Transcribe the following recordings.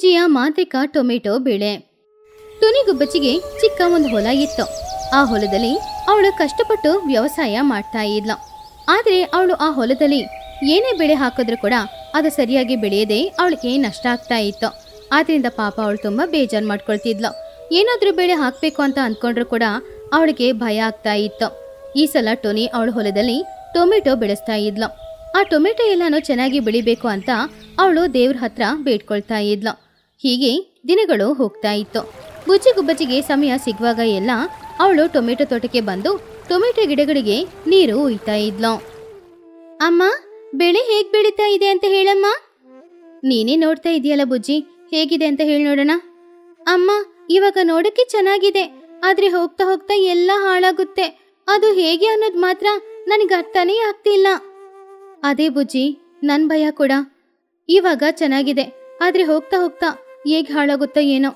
ಬುಜ್ಜಿಯ ಮಾಂತ್ರಿಕ ಟೊಮೆಟೊ ಬೆಳೆ. ತುನಿಗುಬ್ಬಚ್ಚಿಗೆ ಚಿಕ್ಕ ಒಂದು ಹೊಲ ಇತ್ತು. ಆ ಹೊಲದಲ್ಲಿ ಅವಳು ಕಷ್ಟಪಟ್ಟು ವ್ಯವಸಾಯ ಮಾಡ್ತಾ ಇದ್ಲು. ಆದರೆ ಅವಳು ಆ ಹೊಲದಲ್ಲಿ ಏನೇ ಬೆಳೆ ಹಾಕಿದ್ರು ಕೂಡ ಅದು ಸರಿಯಾಗಿ ಬೆಳೆಯದೆ ಅವಳಿಗೆ ನಷ್ಟ ಆಗ್ತಾ ಇತ್ತು. ಆದ್ರಿಂದ ಪಾಪ ಅವಳು ತುಂಬ ಬೇಜಾರು ಮಾಡ್ಕೊಳ್ತಿದ್ಲು. ಏನಾದರೂ ಬೆಳೆ ಹಾಕಬೇಕು ಅಂತ ಅಂದ್ಕೊಂಡ್ರು ಕೂಡ ಅವಳಿಗೆ ಭಯ ಆಗ್ತಾ ಇತ್ತು. ಈ ಸಲ ಟೋನಿ ಅವಳ ಹೊಲದಲ್ಲಿ ಟೊಮೆಟೊ ಬೆಳೆಸ್ತಾ ಇದ್ಲು. ಆ ಟೊಮೆಟೊ ಎಲ್ಲಾನು ಚೆನ್ನಾಗಿ ಬೆಳಿಬೇಕು ಅಂತ ಅವಳು ದೇವ್ರ ಹತ್ರ ಬೇಡ್ಕೊಳ್ತಾ ಇದ್ಲು. ಹೀಗೆ ದಿನಗಳು ಹೋಗ್ತಾ ಇತ್ತು. ಬುಜ್ಜಿ ಗುಬ್ಬಚ್ಚಿಗೆ ಸಮಯ ಸಿಗುವಾಗ ಎಲ್ಲ ಅವಳು ಟೊಮೆಟೊ ತೋಟಕ್ಕೆ ಬಂದು ಟೊಮೆಟೊ ಗಿಡಗಳಿಗೆ ನೀರು ಉಯ್ತಾ ಇದ್ಲು. ಅಮ್ಮ, ಬೆಳೆ ಹೇಗ್ ಬೆಳೀತಾ ಇದೆ ಅಂತ ಹೇಳಮ್ಮ? ನೀನೇ ನೋಡ್ತಾ ಇದೆಯಲ್ಲ ಬುಜ್ಜಿ, ಹೇಗಿದೆ ಅಂತ ಹೇಳಿ ನೋಡೋಣ. ಅಮ್ಮ, ಇವಾಗ ನೋಡಕ್ಕೆ ಚೆನ್ನಾಗಿದೆ, ಆದ್ರೆ ಹೋಗ್ತಾ ಹೋಗ್ತಾ ಎಲ್ಲ ಹಾಳಾಗುತ್ತೆ. ಅದು ಹೇಗೆ ಅನ್ನೋದು ಮಾತ್ರ ನನಗೆ ಅರ್ಥನೇ ಆಗ್ತಿಲ್ಲ. ಅದೇ ಬುಜ್ಜಿ, ನನ್ ಭಯ ಕೂಡ. ಇವಾಗ ಚೆನ್ನಾಗಿದೆ, ಆದ್ರೆ ಹೋಗ್ತಾ ಹೋಗ್ತಾ ಹೇಗ್ ಹಾಳಾಗುತ್ತೋ ಏನೋ.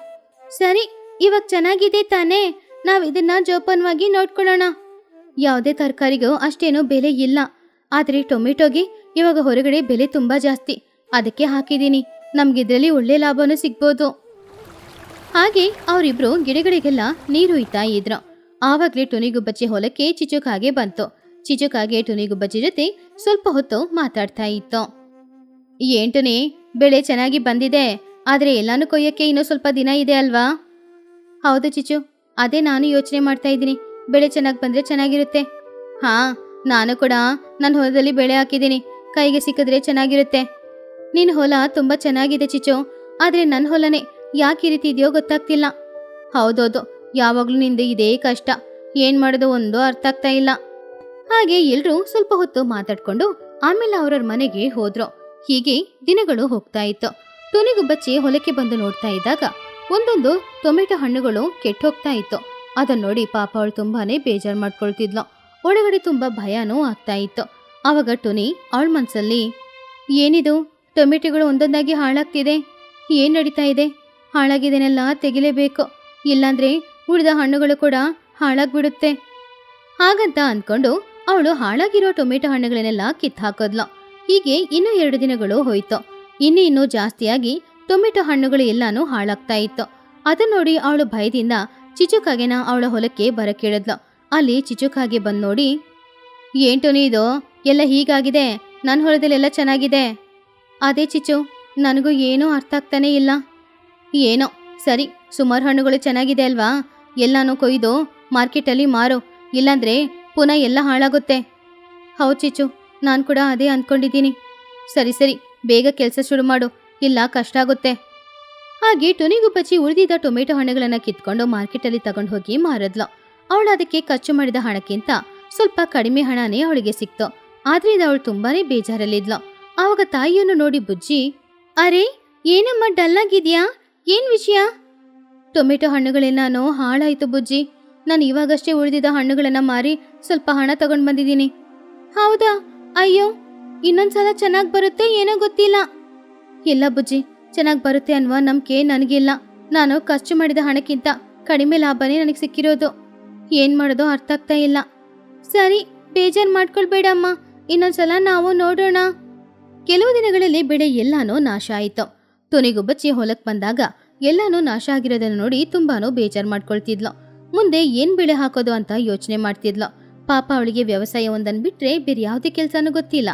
ಸರಿ, ಇವಾಗ ಚೆನ್ನಾಗಿದೆ ತಾನೇ. ನಾವ್ ಇದನ್ನ ಜೋಪಾನವಾಗಿ ನೋಡ್ಕೊಳ್ಳೋಣ. ಯಾವುದೇ ತರಕಾರಿಗೂ ಅಷ್ಟೇನೂ ಬೆಲೆ ಇಲ್ಲ. ಆದ್ರೆ ಟೊಮೆಟೊಗೆ ಇವಾಗ ಹೊರಗಡೆ ಬೆಲೆ ತುಂಬಾ ಜಾಸ್ತಿ. ಅದಕ್ಕೆ ಹಾಕಿದೀನಿ ನಮ್ಗಿದ್ರಲ್ಲಿ ಒಳ್ಳೆ ಲಾಭನೂ ಸಿಗ್ಬೋದು. ಹಾಗೆ ಅವರಿಬ್ರು ಗಿಡಗಳಿಗೆಲ್ಲ ನೀರು ಇತ್ತಾ ಇದ್ರು. ಆವಾಗ್ಲೇ ಟುನಿಗುಬ್ಬಚ್ಚಿ ಹೊಲಕ್ಕೆ ಚಿಚುಕಾಗೆ ಬಂತು. ಚಿಚುಕಾಗೆ ಟುನಿಗುಬ್ಬಚ್ಚಿ ಜೊತೆ ಸ್ವಲ್ಪ ಹೊತ್ತು ಮಾತಾಡ್ತಾ ಇತ್ತು. ಏಂಟುನಿ ಟುನಿ, ಬೆಳೆ ಚೆನ್ನಾಗಿ ಬಂದಿದೆ. ಆದ್ರೆ ಎಲ್ಲಾನು ಕೊಯ್ಯೋಕ್ಕೆ ಇನ್ನೂ ಸ್ವಲ್ಪ ದಿನ ಇದೆ ಅಲ್ವಾ? ಹೌದು ಚಿಚು ಅದೇ ನಾನು ಯೋಚನೆ ಮಾಡ್ತಾ ಇದ್ದೀನಿ. ಬೆಳೆ ಚೆನ್ನಾಗಿ ಬಂದರೆ ಚೆನ್ನಾಗಿರುತ್ತೆ. ಹಾ, ನಾನು ಕೂಡ ನನ್ನ ಹೊಲದಲ್ಲಿ ಬೆಳೆ ಹಾಕಿದ್ದೀನಿ. ಕೈಗೆ ಸಿಕ್ಕಿದ್ರೆ ಚೆನ್ನಾಗಿರುತ್ತೆ. ನಿನ್ನ ಹೊಲ ತುಂಬ ಚೆನ್ನಾಗಿದೆ ಚಿಚು ಆದರೆ ನನ್ನ ಹೊಲನೇ ಯಾಕೆ ಈ ರೀತಿ ಇದೆಯೋ ಗೊತ್ತಾಗ್ತಿಲ್ಲ. ಹೌದೌದು, ಯಾವಾಗಲೂ ನಿಂದು ಇದೇ ಕಷ್ಟ. ಏನು ಮಾಡೋದು ಒಂದು ಅರ್ಥ ಆಗ್ತಾ ಇಲ್ಲ. ಹಾಗೆ ಎಲ್ಲರೂ ಸ್ವಲ್ಪ ಹೊತ್ತು ಮಾತಾಡ್ಕೊಂಡು ಆಮೇಲೆ ಅವ್ರವ್ರ ಮನೆಗೆ ಹೋದ್ರು. ಹೀಗೆ ದಿನಗಳು ಹೋಗ್ತಾ ಇತ್ತು. ಟುನಿಗುಬ್ಬಚ್ಚಿ ಹೊಲಕ್ಕೆ ಬಂದು ನೋಡ್ತಾ ಇದ್ದಾಗ ಒಂದೊಂದು ಟೊಮೆಟೊ ಹಣ್ಣುಗಳು ಕೆಟ್ಟೋಗ್ತಾ ಇತ್ತು. ಅದನ್ನ ನೋಡಿ ಪಾಪ ಅವಳು ತುಂಬಾನೇ ಬೇಜಾರ್ ಮಾಡ್ಕೊಳ್ತಿದ್ಲು. ಒಳಗಡೆ ತುಂಬಾ ಭಯನೂ ಆಗ್ತಾ ಇತ್ತು. ಆವಾಗ ಟುನಿ ಅವಳ ಮನ್ಸಲ್ಲಿ, ಏನಿದು? ಟೊಮೆಟೊಗಳು ಒಂದೊಂದಾಗಿ ಹಾಳಾಗ್ತಿದೆ. ಏನ್ ನಡೀತಾ ಇದೆ? ಹಾಳಾಗಿದೆನೆಲ್ಲ ತೆಗಿಲೇಬೇಕು. ಇಲ್ಲಾಂದ್ರೆ ಉಳಿದ ಹಣ್ಣುಗಳು ಕೂಡ ಹಾಳಾಗ್ಬಿಡುತ್ತೆ. ಹಾಗಂತ ಅಂದ್ಕೊಂಡು ಅವಳು ಹಾಳಾಗಿರೋ ಟೊಮೆಟೊ ಹಣ್ಣುಗಳನ್ನೆಲ್ಲ ಕಿತ್ ಹಾಕೋದ್ಲು ಹೀಗೆ ಇನ್ನೂ ಎರಡು ದಿನಗಳು ಹೋಯ್ತು. ಇನ್ನು ಜಾಸ್ತಿಯಾಗಿ ಟೊಮೆಟೊ ಹಣ್ಣುಗಳು ಎಲ್ಲಾನು ಹಾಳಾಗ್ತಾ ಇತ್ತು. ಅದನ್ನ ನೋಡಿ ಅವಳು ಭಯದಿಂದ ಚಿಚುಕಾಗೆನ ಅವಳ ಹೊಲಕ್ಕೆ ಬರಕೇಳಿದ್ಲು ಅಲ್ಲಿ ಚಿಚುಕಾಗೆ ಬಂದು ನೋಡಿ ಏಂಟೋನಿ ಇದು? ಎಲ್ಲ ಹೀಗಾಗಿದೆ? ನನ್ನ ಹೊಲದಲ್ಲೆಲ್ಲ ಚೆನ್ನಾಗಿದೆ? ಅದೇ ಚಿಚು ನನಗೂ ಏನೂ ಅರ್ಥ ಆಗ್ತಾನೇ ಇಲ್ಲ. ಏನೋ, ಸರಿ, ಸುಮಾರು ಹಣ್ಣುಗಳು ಚೆನ್ನಾಗಿದೆ ಅಲ್ವಾ? ಎಲ್ಲಾನು ಕೊಯ್ದು ಮಾರ್ಕೆಟಲ್ಲಿ ಮಾರು, ಇಲ್ಲಾಂದ್ರೆ ಪುನಃ ಎಲ್ಲ ಹಾಳಾಗುತ್ತೆ. ಹೌದು ಚಿಚು ನಾನು ಕೂಡ ಅದೇ ಅಂದ್ಕೊಂಡಿದ್ದೀನಿ ಸರಿ ಸರಿ ಬೇಗ ಕೆಲಸ ಶುರು ಮಾಡು, ಇಲ್ಲ ಕಷ್ಟ ಆಗುತ್ತೆ. ಹಾಗೆ ಟೊನಿಗುಪ್ಪಚ್ಚಿ ಉಳಿದಿದ್ದ ಟೊಮೆಟೊ ಹಣ್ಣುಗಳನ್ನ ಕಿತ್ಕೊಂಡು ಮಾರ್ಕೆಟಲ್ಲಿ ತಗೊಂಡು ಹೋಗಿ ಮಾರದ್ಲು. ಅವಳು ಅದಕ್ಕೆ ಖರ್ಚು ಮಾಡಿದ ಹಣಕ್ಕಿಂತ ಸ್ವಲ್ಪ ಕಡಿಮೆ ಹಣನೇ ಅವಳಿಗೆ ಸಿಕ್ತು. ಆದ್ರಿಂದ ಅವಳು ತುಂಬಾನೇ ಬೇಜಾರಲ್ಲಿದ್ಲು. ಆವಾಗ ತಾಯಿಯನ್ನು ನೋಡಿ ಬುಜ್ಜಿ, ಅರೆ, ಏನಮ್ಮ, ಡಲ್ಲಾಗಿದ್ಯಾ? ಏನ್ ವಿಷಯ? ಟೊಮೆಟೊ ಹಣ್ಣುಗಳೇನಾನೋ ಹಾಳಾಯ್ತು ಬುಜ್ಜಿ. ನಾನು ಇವಾಗಷ್ಟೇ ಉಳಿದಿದ್ದ ಹಣ್ಣುಗಳನ್ನ ಮಾರಿ ಸ್ವಲ್ಪ ಹಣ ತಗೊಂಡ್ ಬಂದಿದ್ದೀನಿ. ಹೌದಾ? ಅಯ್ಯೋ ಇನ್ನೊಂದ್ಸಲ ಚೆನ್ನಾಗಿ ಬರುತ್ತೆ ಏನೋ ಗೊತ್ತಿಲ್ಲ. ಇಲ್ಲ ಬುಜ್ಜಿ, ಚೆನ್ನಾಗಿ ಬರುತ್ತೆ ಅನ್ನುವ ನಂಬಿಕೆ ನನಗಿಲ್ಲ. ನಾನು ಖರ್ಚು ಮಾಡಿದ ಹಣಕ್ಕಿಂತ ಕಡಿಮೆ ಲಾಭನೇ ನನಗೆ ಸಿಕ್ಕಿರೋದು. ಏನ್ ಮಾಡೋದು ಅರ್ಥ ಆಗ್ತಾ ಇಲ್ಲ. ಸರಿ, ಬೇಜಾರ್ ಮಾಡ್ಕೊಳ್ಬೇಡಮ್ಮ ಇನ್ನೊಂದ್ಸಲ ನಾವು ನೋಡೋಣ. ಕೆಲವು ದಿನಗಳಲ್ಲಿ ಬೆಳೆ ಎಲ್ಲಾನು ನಾಶ ಆಯಿತು. ತುನಿಗುಬ್ಬಚ್ಚಿ ಹೊಲಕ್ಕೆ ಬಂದಾಗ ಎಲ್ಲಾನು ನಾಶ ಆಗಿರೋದನ್ನು ನೋಡಿ ತುಂಬಾನು ಬೇಜಾರ್ ಮಾಡ್ಕೊಳ್ತಿದ್ಲು. ಮುಂದೆ ಏನ್ ಬೆಳೆ ಹಾಕೋದು ಅಂತ ಯೋಚನೆ ಮಾಡ್ತಿದ್ಲು. ಪಾಪ ಅವಳಿಗೆ ವ್ಯವಸಾಯ ಒಂದನ್ ಬಿಟ್ರೆ ಬೇರೆ ಯಾವುದೇ ಕೆಲಸನೂ ಗೊತ್ತಿಲ್ಲ.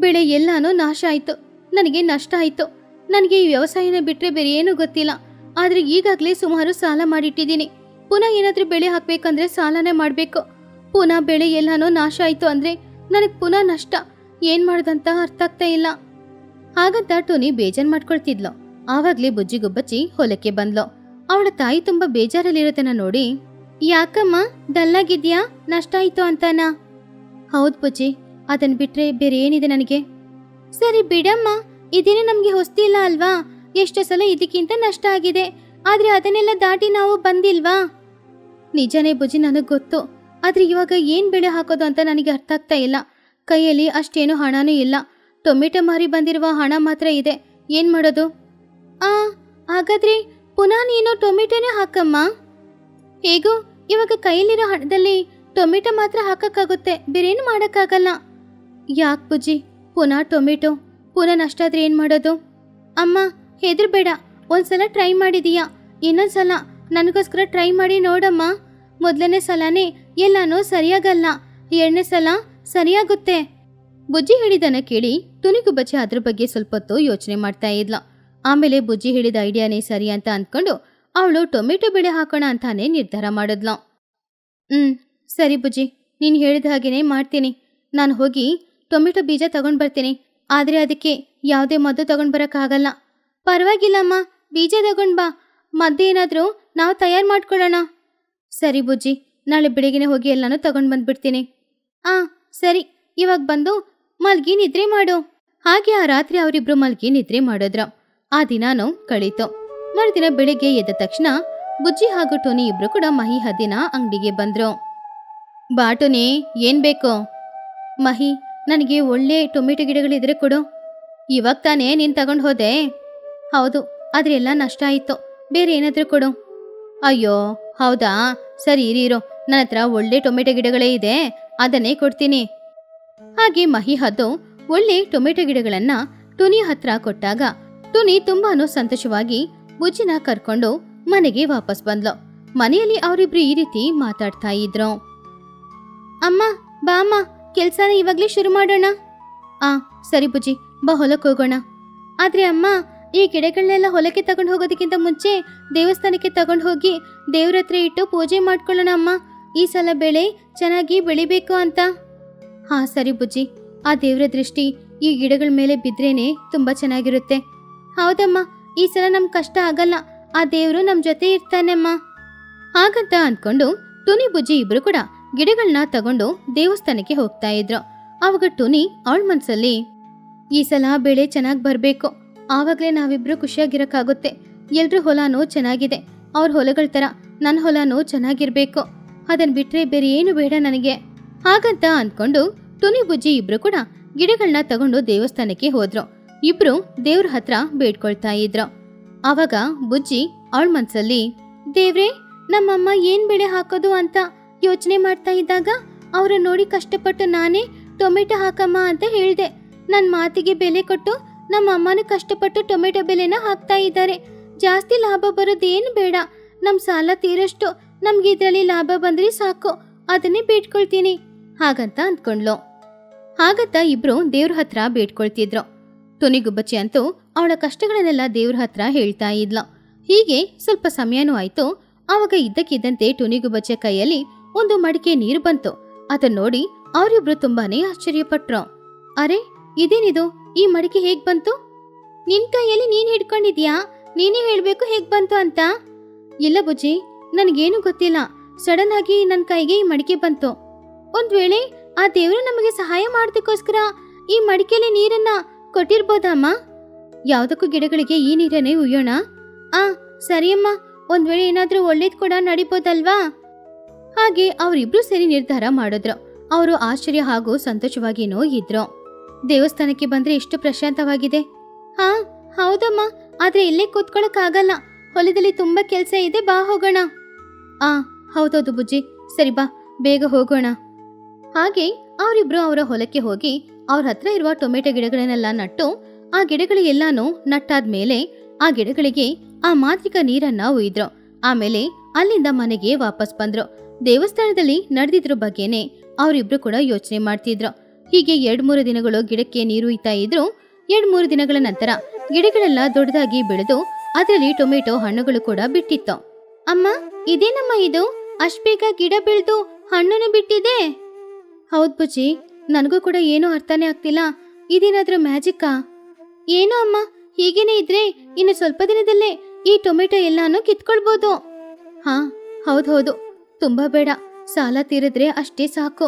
ಬೆಳೆ ಎಲ್ಲಾನು ನಾಶ ಆಯ್ತು. ನನಗೆ ನಷ್ಟ ಆಯ್ತು. ನನಗೆ ಈ ವ್ಯವಸಾಯನ ಬಿಟ್ರೆ ಬೇರೆ ಏನೂ ಗೊತ್ತಿಲ್ಲ. ಆದ್ರೆ ಈಗಾಗ್ಲೇ ಸುಮಾರು ಸಾಲ ಮಾಡಿಟ್ಟಿದ್ದೀನಿ. ಪುನಃ ಏನಾದ್ರೂ ಬೆಳೆ ಹಾಕ್ಬೇಕಂದ್ರೆ ಸಾಲನೇ ಮಾಡ್ಬೇಕು. ಪುನಃ ಬೆಳೆ ಎಲ್ಲಾನು ನಾಶ ಆಯ್ತು ಅಂದ್ರೆ ನನಗೆ ಪುನಃ ನಷ್ಟ. ಏನ್ ಮಾಡ್ದಂತ ಅರ್ಥ ಆಗ್ತಾ ಇಲ್ಲ. ಹಾಗಂತ ಟೋನಿ ಬೇಜಾರ್ ಮಾಡ್ಕೊಳ್ತಿದ್ಲು. ಆವಾಗ್ಲೇ ಬುಜ್ಜಿ ಗುಬ್ಬಚ್ಚಿ ಹೊಲಕ್ಕೆ ಬಂದ್ಲು. ಅವಳ ತಾಯಿ ತುಂಬಾ ಬೇಜಾರಲ್ಲಿರೋದನ್ನ ನೋಡಿ, ಯಾಕಮ್ಮ, ಡಲ್ಲಾಗಿದ್ಯಾ? ನಷ್ಟ ಆಯ್ತು ಅಂತಾನ? ಹೌದ್ ಬುಜ್ಜಿ ಅದನ್ ಬಿಟ್ರೆ ಬೇರೆ ಏನಿದೆ ನನಗೆ? ಸರಿ ಬಿಡಮ್ಮ, ಇದೇನೆ ನಮ್ಗೆ ಹೊಸ್ತಿಲ್ಲ ಅಲ್ವಾ? ಎಷ್ಟೋ ಸಲ ಇದಕ್ಕಿಂತ ನಷ್ಟ ಆಗಿದೆ. ಆದ್ರೆ ಅದನ್ನೆಲ್ಲ ದಾಟಿ ನಾವು ಬಂದಿಲ್ವಾ? ನಿಜನೇ ಬುಜಿ, ನನಗ್ ಗೊತ್ತು. ಆದ್ರೆ ಇವಾಗ ಏನ್ ಬೆಳೆ ಹಾಕೋದು ಅಂತ ನನಗೆ ಅರ್ಥ ಆಗ್ತಾ ಇಲ್ಲ. ಕೈಯಲ್ಲಿ ಅಷ್ಟೇನು ಹಣನೂ ಇಲ್ಲ. ಟೊಮೆಟೊ ಮಾರಿ ಬಂದಿರುವ ಹಣ ಮಾತ್ರ ಇದೆ. ಏನ್ ಮಾಡೋದು? ಆ, ಹಾಗಾದ್ರೆ ಪುನಃ ನೀನು ಟೊಮೆಟೊನೇ ಹಾಕಮ್ಮ? ಹೇಗೋ, ಇವಾಗ ಕೈಯಲ್ಲಿರೋ ಹಣದಲ್ಲಿ ಟೊಮೆಟೊ ಮಾತ್ರ ಹಾಕಕ್ಕಾಗುತ್ತೆ. ಬೇರೇನು ಮಾಡೋಕ್ಕಾಗಲ್ಲ. ಯಾಕೆ ಬುಜ್ಜಿ ಪುನಃ ಟೊಮೆಟೊ, ಪುನಃ ನಷ್ಟ ಆದರೆ ಏನು ಮಾಡೋದು? ಅಮ್ಮ, ಹೆದರ್ಬೇಡ. ಒಂದ್ಸಲ ಟ್ರೈ ಮಾಡಿದೀಯಾ? ಇನ್ನೊಂದ್ಸಲ. ನನಗೋಸ್ಕರ ಟ್ರೈ ಮಾಡಿ ನೋಡಮ್ಮ. ಮೊದಲನೇ ಸಲನೇ ಎಲ್ಲನೂ ಸರಿಯಾಗಲ್ಲ. ಎರಡನೇ ಸಲ ಸರಿಯಾಗುತ್ತೆ. ಬುಜ್ಜಿ ಹೇಳಿದನ ಕೇಳಿ ತುನಿಗು ಬಚ್ಚಿ ಅದ್ರ ಬಗ್ಗೆ ಸ್ವಲ್ಪ ಹೊತ್ತು ಯೋಚನೆ ಮಾಡ್ತಾ ಇದ್ಲ. ಆಮೇಲೆ ಬುಜ್ಜಿ ಹೇಳಿದ ಐಡಿಯಾನೇ ಸರಿ ಅಂತ ಅಂದ್ಕೊಂಡು ಅವಳು ಟೊಮೆಟೊ ಬೆಳೆ ಹಾಕೋಣ ಅಂತಾನೆ ನಿರ್ಧಾರ ಮಾಡಿದ್ಲ. ಹ್ಮ್, ಸರಿ ಬುಜ್ಜಿ. ನೀನು ಹೇಳಿದ ಹಾಗೇನೆ ಮಾಡ್ತೀನಿ. ನಾನು ಹೋಗಿ ಟೊಮೆಟೊ ಬೀಜ ತಗೊಂಡು ಬರ್ತೀನಿ. ಆದ್ರೆ ಅದಕ್ಕೆ ಯಾವುದೇ ಮದ್ದು ತಗೊಂಡು ಬರೋಕ್ಕಾಗಲ್ಲ. ಪರವಾಗಿಲ್ಲಮ್ಮ, ಬೀಜ ತಗೊಂಡು ಬಾ. ಮದ್ದೇನಾದ್ರೂ ನಾವು ತಯಾರು ಮಾಡ್ಕೊಳ್ಳೋಣ ಸರಿ ಬುಜ್ಜಿ, ನಾಳೆ ಬೆಳಿಗ್ಗೆನೆ ಹೋಗಿ ಎಲ್ಲನೂ ತಗೊಂಡು ಬಂದ್ಬಿಡ್ತೀನಿ. ಆ, ಸರಿ. ಇವಾಗ ಬಂದು ಮಲ್ಗಿ ನಿದ್ರೆ ಮಾಡು. ಹಾಗೆ ಆ ರಾತ್ರಿ ಅವರಿಬ್ರು ಮಲ್ಗಿ ನಿದ್ರೆ ಮಾಡಿದ್ರು. ಆ ದಿನಾನು ಕಳೀತು. ಮರುದಿನ ಬೆಳಿಗ್ಗೆ ಎದ್ದ ತಕ್ಷಣ ಬುಜ್ಜಿ ಹಾಗೂ ಟೋನಿ ಇಬ್ರು ಕೂಡ ಮಹಿ ಹದಿನ ಅಂಗಡಿಗೆ ಬಂದ್ರು. ಬಾ ಟೋನಿ, ಏನ್ ಬೇಕು? ಮಹಿ ನನಗೆ ಒಳ್ಳೆ ಟೊಮೆಟೊ ಗಿಡಗಳಿದ್ರೆ ಕೊಡು. ಇವಾಗ ತಾನೇ ನೀನು ತಗೊಂಡು ಹೋದೆ. ಹೌದು ಅದ್ರೆಲ್ಲ ನಷ್ಟ ಆಯ್ತು. ಬೇರೆ ಏನಾದರೂ ಕೊಡು. ಅಯ್ಯೋ, ಹೌದಾ? ಸರಿ ಇರೀರೋ ನನ್ನ ಹತ್ರ ಒಳ್ಳೆ ಟೊಮೆಟೊ ಗಿಡಗಳೇ ಇದೆ. ಅದನ್ನೇ ಕೊಡ್ತೀನಿ. ಹಾಗೆ ಮಹಿ ಹದ್ದು ಒಳ್ಳೆ ಟೊಮೆಟೊ ಗಿಡಗಳನ್ನ ಟುನಿ ಹತ್ರ ಕೊಟ್ಟಾಗ ಟುನಿ ತುಂಬಾನು ಸಂತೋಷವಾಗಿ ಬುಜ್ಜಿನ ಕರ್ಕೊಂಡು ಮನೆಗೆ ವಾಪಸ್ ಬಂದ್ಲು. ಮನೆಯಲ್ಲಿ ಅವರಿಬ್ರು ಈ ರೀತಿ ಮಾತಾಡ್ತಾ ಇದ್ರು. ಅಮ್ಮ ಬಾ ಅಮ್ಮ ಕೆಲ್ಸನ ಇವಾಗ್ಲೇ ಶುರು ಮಾಡೋಣ? ಆ, ಸರಿ ಬುಜ್ಜಿ ಬಾ ಹೊಲಕ್ಕೆ ಹೋಗೋಣ. ಆದ್ರೆ ಅಮ್ಮ, ಈ ಗಿಡಗಳನ್ನೆಲ್ಲ ಹೊಲಕ್ಕೆ ತಗೊಂಡು ಹೋಗೋದಕ್ಕಿಂತ ಮುಂಚೆ ದೇವಸ್ಥಾನಕ್ಕೆ ತಗೊಂಡು ಹೋಗಿ ದೇವ್ರ ಹತ್ರ ಇಟ್ಟು ಪೂಜೆ ಮಾಡ್ಕೊಳ್ಳೋಣ ಅಮ್ಮ. ಈ ಸಲ ಬೆಳೆ ಚೆನ್ನಾಗಿ ಬೆಳಿಬೇಕು ಅಂತ. ಹಾ, ಸರಿ ಬುಜ್ಜಿ ಆ ದೇವ್ರ ದೃಷ್ಟಿ ಈ ಗಿಡಗಳ ಮೇಲೆ ಬಿದ್ರೇನೆ ತುಂಬಾ ಚೆನ್ನಾಗಿರುತ್ತೆ. ಹೌದಮ್ಮ, ಈ ಸಲ ನಮ್ ಕಷ್ಟ ಆಗಲ್ಲ. ಆ ದೇವ್ರು ನಮ್ ಜೊತೆ ಇರ್ತಾನೆ ಅಮ್ಮ. ಹಾಗಂತ ಅಂದ್ಕೊಂಡು ತುನಿ ಬುಜ್ಜಿ ಇಬ್ರು ಕೂಡ ಗಿಡಗಳನ್ನ ತಗೊಂಡು ದೇವಸ್ಥಾನಕ್ಕೆ ಹೋಗ್ತಾ ಇದ್ರು. ಅವಾಗ ಟುನಿ ಅವಳ ಮನ್ಸಲ್ಲಿ, ಈ ಸಲ ಬೆಳೆ ಚೆನ್ನಾಗಿ ಬರಬೇಕು. ಆವಾಗಲೇ ನಾವಿಬ್ರು ಖುಷಿಯಾಗಿರಕ್ಕಾಗುತ್ತೆ. ಎಲ್ರ ಹೊಲನೂ ಚೆನ್ನಾಗಿದೆ. ಅವ್ರ ಹೊಲಗಳ ತರ ನನ್ನ ಹೊಲನೂ ಚೆನ್ನಾಗಿರ್ಬೇಕು. ಅದನ್ ಬಿಟ್ರೆ ಬೇರೆ ಏನು ಬೇಡ ನನಗೆ. ಹಾಗಂತ ಅಂದ್ಕೊಂಡು ಟುನಿ, ಬುಜ್ಜಿ ಇಬ್ರು ಕೂಡ ಗಿಡಗಳನ್ನ ತಗೊಂಡು ದೇವಸ್ಥಾನಕ್ಕೆ ಹೋದ್ರು. ಇಬ್ರು ದೇವ್ರ ಹತ್ರ ಬೇಡ್ಕೊಳ್ತಾ ಇದ್ರು. ಅವಾಗ ಬುಜ್ಜಿ ಅವಳ ಮನ್ಸಲ್ಲಿ, ದೇವ್ರೆ, ನಮ್ಮಮ್ಮ ಏನ್ ಬೆಳೆ ಹಾಕೋದು ಅಂತ ಯೋಚನೆ ಮಾಡ್ತಾ ಇದ್ದಾಗ ಅವರು ನೋಡಿ ಕಷ್ಟಪಟ್ಟು ನಾನೇ ಟೊಮೆಟೊ ಹಾಕಮ್ಮ ಅಂತ ಹೇಳಿದೆ. ನನ್ನ ಮಾತಿಗೆ ಬೆಲೆ ಕೊಟ್ಟು ನಮ್ಮ ಅಮ್ಮನ ಕಷ್ಟಪಟ್ಟು ಟೊಮೆಟೊ ಬೆಲೆನ ಹಾಕ್ತಾ ಇದ್ದಾರೆ. ಜಾಸ್ತಿ ಲಾಭ ಬರೋದೇನು ಬೇಡ. ನಮ್ಮ ಸಾಲ ತೀರಷ್ಟು. ನಮ್ಗೆ ಇದರಲ್ಲಿ ಲಾಭ ಬಂದ್ರೆ ಸಾಕು. ಅದನ್ನೇ ಬೇಡ್ಕೊಳ್ತೀನಿ. ಹಾಗಂತ ಅಂದ್ಕೊಂಡ್ಲು. ಹಾಗಂತ ಇಬ್ರು ದೇವ್ರ ಹತ್ರ ಬೇಡ್ಕೊಳ್ತಿದ್ರು. ತುನಿಗುಬ್ಬಚ್ಚಿ ಅಂತೂ ಅವಳ ಕಷ್ಟಗಳನ್ನೆಲ್ಲ ದೇವ್ರ ಹತ್ರ ಹೇಳ್ತಾ ಇದ್ಲು. ಹೀಗೆ ಸ್ವಲ್ಪ ಸಮಯನೂ ಆಯ್ತು. ಆವಾಗ ಇದ್ದಕ್ಕಿದ್ದಂತೆ ಟುನಿಗುಬಚ್ಚ ಕೈಯಲ್ಲಿ ಒಂದು ಮಡಿಕೆ ನೀರು ಬಂತು. ಅದನ್ನ ನೋಡಿ ಅವರಿಬ್ರು ತುಂಬಾನೇ ಆಶ್ಚರ್ಯಪಟ್ರು. ಅರೆ, ಇದೇನಿದು? ಈ ಮಡಿಕೆ ಹೇಗ್ ಬಂತು? ನಿನ್ ಕೈಯಲ್ಲಿ ನೀನ್ ಹಿಡ್ಕೊಂಡಿದ್ಯಾ? ನೀನೇ ಹೇಳ್ಬೇಕು ಹೇಗ್ ಬಂತು ಅಂತ. ಇಲ್ಲ ಬುಜ್ಜಿ ನನ್ಗೇನು ಗೊತ್ತಿಲ್ಲ. ಸಡನ್ ಆಗಿ ನನ್ನ ಕೈಗೆ ಈ ಮಡಿಕೆ ಬಂತು. ಒಂದ್ ವೇಳೆ ಆ ದೇವ್ರು ನಮಗೆ ಸಹಾಯ ಮಾಡೋದಕ್ಕೋಸ್ಕರ ಈ ಮಡಿಕೆಲಿ ನೀರನ್ನ ಕೊಟ್ಟಿರ್ಬೋದಮ್ಮ? ಯಾವ್ದಕ್ಕೂ ಗಿಡಗಳಿಗೆ ಈ ನೀರನ್ನೇ ಉಯ್ಯೋಣ. ಆ, ಸರಿಯಮ್ಮ. ಒಂದ್ ವೇಳೆ ಏನಾದ್ರೂ ಒಳ್ಳೇದ್ ಕೂಡ ನಡಿಬೋದಲ್ವಾ? ಹಾಗೆ ಅವರಿಬ್ರು ಸೇರಿ ನಿರ್ಧಾರ ಮಾಡಿದ್ರು. ಅವರು ಆಶ್ಚರ್ಯ ಹಾಗೂ ಸಂತೋಷವಾಗಿನೂ ಇದ್ರು. ದೇವಸ್ಥಾನಕ್ಕೆ ಬಂದ್ರೆ ಎಷ್ಟು ಪ್ರಶಾಂತವಾಗಿದೆ. ಹಾ, ಹೌದಮ್ಮ. ಆದ್ರೆ ಇಲ್ಲೇ ಆಗಲ್ಲ ಹೊಲದಲ್ಲಿ ತುಂಬಾ ಕೆಲಸ ಇದೆ, ಬಾ ಹೋಗೋಣ. ಆ, ಹೌದೌದು ಬುಜ್ಜಿ. ಸರಿ ಬಾ, ಬೇಗ ಹೋಗೋಣ. ಹಾಗೆ ಅವರಿಬ್ರು ಅವರ ಹೊಲಕ್ಕೆ ಹೋಗಿ ಅವ್ರ ಹತ್ರ ಇರುವ ಟೊಮೆಟೊ ಗಿಡಗಳನ್ನೆಲ್ಲ ನಟ್ಟು, ಆ ಗಿಡಗಳಿಗೆಲ್ಲಾನು ನಟ್ಟಾದ್ಮೇಲೆ ಆ ಗಿಡಗಳಿಗೆ ಆ ಮಾತ್ರಿಕ ನೀರನ್ನ ಒಯ್ದ್ರು. ಆಮೇಲೆ ಅಲ್ಲಿಂದ ಮನೆಗೆ ವಾಪಸ್ ಬಂದ್ರು. ದೇವಸ್ಥಾನದಲ್ಲಿ ನಡೆದಿದ್ರ ಬಗ್ಗೆನೆ ಅವರಿಬ್ರು ಕೂಡ ಯೋಚನೆ ಮಾಡ್ತಿದ್ರು. ಹೀಗೆ ಎರಡ್ ಮೂರು ದಿನಗಳು ಗಿಡಕ್ಕೆ ನೀರು ಇತ್ತಾ ಇದ್ರು ಎರಡ್ ಮೂರು ದಿನಗಳ ನಂತರ ಗಿಡಗಳೆಲ್ಲ ದೊಡ್ಡದಾಗಿ ಬೆಳೆದು ಅದರಲ್ಲಿ ಟೊಮೆಟೊ ಹಣ್ಣುಗಳು ಕೂಡ ಬಿಟ್ಟಿತ್ತು. ಅಮ್ಮ, ಇದೇನಮ್ಮ ಇದು? ಅಷ್ಟ್ ಬೇಗ ಗಿಡ ಬೆಳೆದು ಹಣ್ಣನ್ನು ಬಿಟ್ಟಿದೆ? ಹೌದ್ ಬುಜ್ಜಿ ನನಗೂ ಕೂಡ ಏನೂ ಅರ್ಥನೇ ಆಗ್ತಿಲ್ಲ. ಇದೇನಾದ್ರೂ ಮ್ಯಾಜಿಕ್ಕಾ? ಏನೋ ಅಮ್ಮ, ಹೀಗೇನೆ ಇದ್ರೆ ಇನ್ನು ಸ್ವಲ್ಪ ದಿನದಲ್ಲೇ ಈ ಟೊಮೆಟೊ ಎಲ್ಲಾನು ಕಿತ್ಕೊಳ್ಬೋದು. ಹಾ, ಹೌದು ಹೌದು. ತುಂಬಾ ಬೇಡ. ಸಾಲ ತೀರಿದ್ರೆ ಅಷ್ಟೇ ಸಾಕು.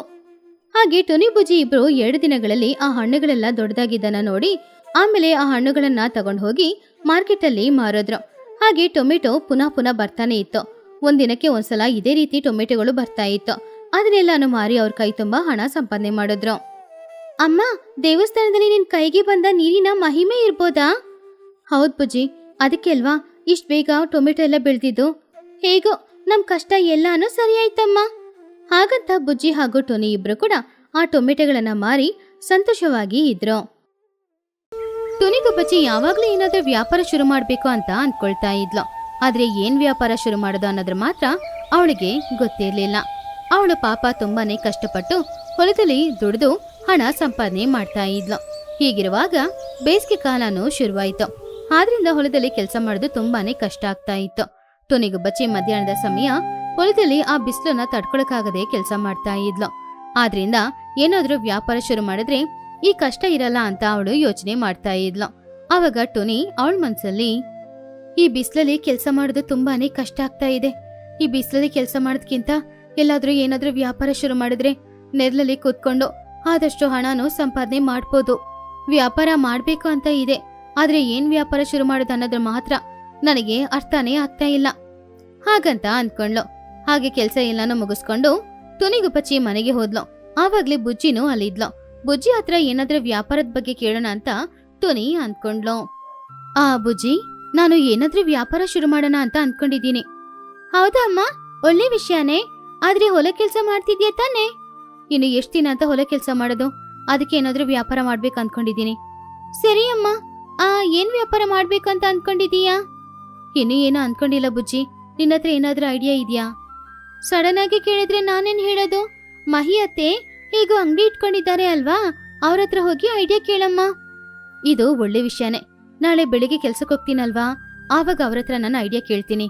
ಹಾಗೆ ಟೊನಿ ಬುಜಿ ಇಬ್ರು ಎರಡು ದಿನಗಳಲ್ಲಿ ಆ ಹಣ್ಣುಗಳೆಲ್ಲ ದೊಡ್ಡದಾಗಿದ್ದನ ನೋಡಿ ಆಮೇಲೆ ಆ ಹಣ್ಣುಗಳನ್ನ ತಗೊಂಡು ಹೋಗಿ ಮಾರ್ಕೆಟ್ ಅಲ್ಲಿ ಮಾರೋದ್ರು. ಹಾಗೆ ಟೊಮೆಟೊ ಪುನಃ ಪುನಃ ಬರ್ತಾನೆ ಇತ್ತು. ಒಂದಿನಕ್ಕೆ ಒಂದ್ಸಲ ಇದೇ ರೀತಿ ಟೊಮೆಟೊಗಳು ಬರ್ತಾ ಇತ್ತು. ಅದನ್ನೆಲ್ಲಾನು ಮಾರಿ ಅವ್ರ ಕೈ ತುಂಬಾ ಹಣ ಸಂಪಾದನೆ ಮಾಡಿದ್ರು. ಅಮ್ಮ, ದೇವಸ್ಥಾನದಲ್ಲಿ ನಿನ್ ಕೈಗೆ ಬಂದ ನೀರಿನ ಮಹಿಮೆ ಇರ್ಬೋದಾ? ಹೌದ್ ಬುಜ್ಜಿ, ಅದಕ್ಕೆ ಅಲ್ವಾ? ಇಷ್ಟ್ ಬೇಗ ಟೊಮೆಟೊ ಎಲ್ಲ ಬೆಳೆದಿದ್ದು? ಹೇಗೋ ನಮ್ ಕಷ್ಟ ಎಲ್ಲಾನು ಸರಿಯಾಯ್ತಮ್ಮ. ಹಾಗಂತ ಬುಜ್ಜಿ ಹಾಗೂ ಟೊನಿ ಇಬ್ರು ಕೂಡ ಆ ಟೊಮೆಟೊಗಳನ್ನ ಮಾರಿ ಸಂತೋಷವಾಗಿ ಇದ್ರು. ತುನಿಗುಬ್ಬಚ್ಚಿ ಯಾವಾಗ್ಲೂ ಏನಾದ್ರೂ ವ್ಯಾಪಾರ ಶುರು ಮಾಡ್ಬೇಕು ಅಂತ ಅನ್ಕೊಳ್ತಾ ಇದ್ಲು. ಆದ್ರೆ ಏನ್ ವ್ಯಾಪಾರ ಶುರು ಮಾಡೋದು ಅನ್ನೋದ್ರ ಮಾತ್ರ ಅವಳಿಗೆ ಗೊತ್ತಿರ್ಲಿಲ್ಲ. ಅವಳು ಪಾಪ ತುಂಬಾನೇ ಕಷ್ಟಪಟ್ಟು ಹೊಲದಲ್ಲಿ ದುಡಿದು ಹಣ ಸಂಪಾದನೆ ಮಾಡ್ತಾ ಇದ್ಲು. ಹೀಗಿರುವಾಗ ಬೇಸಿಗೆ ಕಾಲನೂ ಶುರುವಾಯಿತು. ಆದ್ರಿಂದ ಹೊಲದಲ್ಲಿ ಕೆಲಸ ಮಾಡೋದು ತುಂಬಾನೇ ಕಷ್ಟ ಆಗ್ತಾ ಇತ್ತು. ತುನಿಗುಬ್ಬಚ್ಚಿ ಮಧ್ಯಾಹ್ನದ ಸಮಯ ಹೊಲದಲ್ಲಿ ಆ ಬಿಸಿಲನ್ನ ತಡ್ಕೊಳಕಾಗದೆ ಕೆಲಸ ಮಾಡ್ತಾ ಇದ್ಲು. ಆದ್ರಿಂದ ಏನಾದ್ರೂ ವ್ಯಾಪಾರ ಶುರು ಮಾಡಿದ್ರೆ ಈ ಕಷ್ಟ ಇರಲ್ಲ ಅಂತ ಅವಳು ಯೋಚನೆ ಮಾಡ್ತಾ ಇದ್ಲು. ಆವಾಗ ಟೊನಿ ಅವಳ ಮನ್ಸಲ್ಲಿ, ಈ ಬಿಸಿಲಲ್ಲಿ ಕೆಲಸ ಮಾಡೋದು ತುಂಬಾನೇ ಕಷ್ಟ ಆಗ್ತಾ ಇದೆ. ಈ ಬಿಸಿಲಲ್ಲಿ ಕೆಲಸ ಮಾಡೋದ್ಕಿಂತ ಎಲ್ಲಾದ್ರೂ ಏನಾದ್ರೂ ವ್ಯಾಪಾರ ಶುರು ಮಾಡಿದ್ರೆ ನೆರಳಲ್ಲಿ ಕೂತ್ಕೊಂಡು ಆದಷ್ಟು ಹಣನೂ ಸಂಪಾದನೆ ಮಾಡ್ಬೋದು. ವ್ಯಾಪಾರ ಮಾಡ್ಬೇಕು ಅಂತ ಇದೆ. ಆದ್ರೆ ಏನ್ ವ್ಯಾಪಾರ ಶುರು ಮಾಡೋದು ಅನ್ನೋದ್ರ ಮಾತ್ರ ನನಗೆ ಅರ್ಥನೇ ಆಗ್ತಾ ಇಲ್ಲ. ಹಾಗಂತ ಅಂದ್ಕೊಂಡ್ಲು. ಹಾಗೆ ಕೆಲಸ ಎಲ್ಲಾನು ಮುಗಿಸ್ಕೊಂಡು ತುನಿಗುಪಚಿ ಮನೆಗೆ ಹೋದ್ಲು. ಆವಾಗ್ಲೇ ಬುಜ್ಜಿನೂ ಅಲ್ಲಿದ್ಲು. ಬುಜ್ಜಿ ಹತ್ರ ಏನಾದ್ರೂ ವ್ಯಾಪಾರದ ಬಗ್ಗೆ ಕೇಳೋಣ ಅಂತ ತುನಿ ಅಂದ್ಕೊಂಡ್ಲು. ಆ ಬುಜ್ಜಿ, ನಾನು ಏನಾದ್ರೂ ವ್ಯಾಪಾರ ಶುರು ಮಾಡೋಣ ಅಂತ ಅನ್ಕೊಂಡಿದ್ದೀನಿ ಹೌದಾ ಅಮ್ಮ? ಒಳ್ಳೆ ವಿಷಯನೇ. ಆದ್ರೆ ಹೊಲ ಕೆಲಸ ಮಾಡ್ತಿದ್ಯಾ ತಾನೇ? ಇನ್ನು ಎಷ್ಟು ದಿನ ಅಂತ ಹೊಲ ಕೆಲಸ ಮಾಡೋದು? ಅದಕ್ಕೆ ಏನಾದ್ರೂ ವ್ಯಾಪಾರ ಮಾಡ್ಬೇಕು ಅನ್ಕೊಂಡಿದ್ದೀನಿ ಸರಿ ಅಮ್ಮ. ಆ, ಏನ್ ವ್ಯಾಪಾರ ಮಾಡ್ಬೇಕಂತ ಅನ್ಕೊಂಡಿದೀಯಾ ಇನ್ನು ಏನೋ ಅನ್ಕೊಂಡಿಲ್ಲ ಬುಜ್ಜಿ. ನಿನ್ನ ಹತ್ರ ಏನಾದ್ರೂ ಐಡಿಯಾ ಇದೆಯಾ? ಸಡನ್ ಆಗಿ ಕೇಳಿದ್ರೆ ನಾನೇನ್ ಹೇಳೋದು? ಮಹಿ ಅತ್ತೆ, ಹೇಗೋ ಅಂಗಡಿ ಇಟ್ಕೊಂಡಿದ್ದಾರೆ ಅಲ್ವಾ? ಅವ್ರ ಹತ್ರ ಹೋಗಿ ಐಡಿಯಾ ಕೇಳಮ್ಮ. ಇದು ಒಳ್ಳೆ ವಿಷಯನೇ. ನಾಳೆ ಬೆಳಿಗ್ಗೆ ಕೆಲ್ಸಕ್ಕೆ ಹೋಗ್ತೀನಲ್ವಾ? ಆವಾಗ ಅವ್ರ ಹತ್ರ ನಾನು ಐಡಿಯಾ ಕೇಳ್ತೀನಿ.